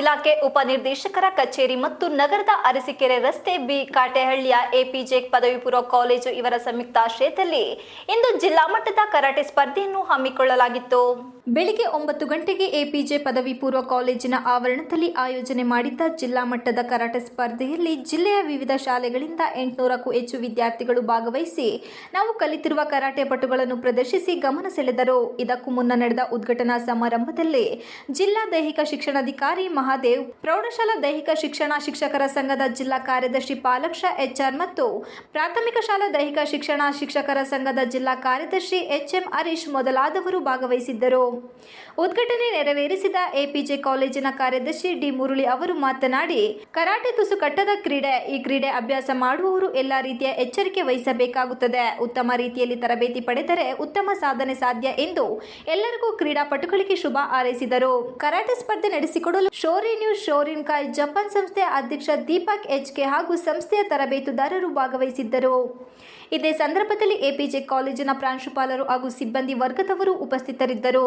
ಇಲಾಖೆ ಉಪನಿರ್ದೇಶಕರ ಕಚೇರಿ ಮತ್ತು ನಗರದ ಅರಸಿಕೆರೆ ರಸ್ತೆ ಬಿ ಕಾಟೆಹಳ್ಳಿಯ ಎಪಿಜೆ ಪದವಿ ಪೂರ್ವ ಕಾಲೇಜು ಇವರ ಸಂಯುಕ್ತಾಶ್ರಯದಲ್ಲಿ ಇಂದು ಜಿಲ್ಲಾ ಮಟ್ಟದ ಕರಾಟೆ ಸ್ಪರ್ಧೆಯನ್ನು ಹಮ್ಮಿಕೊಳ್ಳಲಾಗಿತ್ತು. ಬೆಳಿಗ್ಗೆ ಒಂಬತ್ತು ಗಂಟೆಗೆ ಎಪಿಜೆ ಪದವಿ ಪೂರ್ವ ಕಾಲೇಜಿನ ಆವರಣದಲ್ಲಿ ಆಯೋಜನೆ ಮಾಡಿದ್ದ ಜಿಲ್ಲಾ ಮಟ್ಟದ ಕರಾಟೆ ಸ್ಪರ್ಧೆಯಲ್ಲಿ ಜಿಲ್ಲೆಯ ವಿವಿಧ ಶಾಲೆಗಳಿಂದ ಎಂಟುನೂರಕ್ಕೂ ಹೆಚ್ಚು ವಿದ್ಯಾರ್ಥಿಗಳು ಭಾಗವಹಿಸಿ ನಾವು ಕಲಿತಿರುವ ಕರಾಟೆ ಪಟುಗಳನ್ನು ಪ್ರದರ್ಶಿಸಿ ಗಮನ ಸೆಳೆದರು. ಇದಕ್ಕೂ ಮುನ್ನ ನಡೆದ ಉದ್ಘಾಟನಾ ಸಮಾರಂಭದಲ್ಲಿ ಜಿಲ್ಲಾ ದೈಹಿಕ ಶಿಕ್ಷಣಾಧಿಕಾರಿ ಮಹಾದೇವ್, ಪ್ರೌಢಶಾಲಾ ದೈಹಿಕ ಶಿಕ್ಷಣ ಶಿಕ್ಷಕರ ಸಂಘದ ಜಿಲ್ಲಾ ಕಾರ್ಯದರ್ಶಿ ಪಾಲಕ್ಷ ಎಚ್ಆರ್ ಮತ್ತು ಪ್ರಾಥಮಿಕ ಶಾಲಾ ದೈಹಿಕ ಶಿಕ್ಷಣ ಶಿಕ್ಷಕರ ಸಂಘದ ಜಿಲ್ಲಾ ಕಾರ್ಯದರ್ಶಿ ಎಚ್ಎಂ ಹರೀಶ್ ಮೊದಲಾದವರು ಭಾಗವಹಿಸಿದ್ದರು. ಉದ್ಘಾಟನೆ ನೆರವೇರಿಸಿದ ಎಪಿಜೆ ಕಾಲೇಜಿನ ಕಾರ್ಯದರ್ಶಿ ಡಿ ಮುರುಳಿ ಅವರು ಮಾತನಾಡಿ, ಕರಾಟೆ ತುಸು ಕಟ್ಟದ ಕ್ರೀಡೆ, ಈ ಕ್ರೀಡೆ ಅಭ್ಯಾಸ ಮಾಡುವವರು ಎಲ್ಲ ರೀತಿಯ ಎಚ್ಚರಿಕೆ ವಹಿಸಬೇಕಾಗುತ್ತದೆ. ಉತ್ತಮ ರೀತಿಯಲ್ಲಿ ತರಬೇತಿ ಪಡೆದರೆ ಉತ್ತಮ ಸಾಧನೆ ಸಾಧ್ಯ ಎಂದು ಎಲ್ಲರಿಗೂ ಕ್ರೀಡಾಪಟುಗಳಿಗೆ ಶುಭ ಹಾರೈಸಿದರು. ಕರಾಟೆ ಸ್ಪರ್ಧೆ ನಡೆಸಿಕೊಡಲು ಶೋರಿ ನ್ಯೂಸ್, ಶೋರಿನ್ ಕಾಯ್ ಜಪಾನ್ ಸಂಸ್ಥೆಯ ಅಧ್ಯಕ್ಷ ದೀಪಕ್ ಎಚ್ ಕೆ ಹಾಗೂ ಸಂಸ್ಥೆಯ ತರಬೇತುದಾರರು ಭಾಗವಹಿಸಿದ್ದರು. ಇದೇ ಸಂದರ್ಭದಲ್ಲಿ ಎಪಿಜೆ ಕಾಲೇಜಿನ ಪ್ರಾಂಶುಪಾಲರು ಹಾಗೂ ಸಿಬ್ಬಂದಿ ವರ್ಗದವರು ಉಪಸ್ಥಿತರಿದ್ದರು.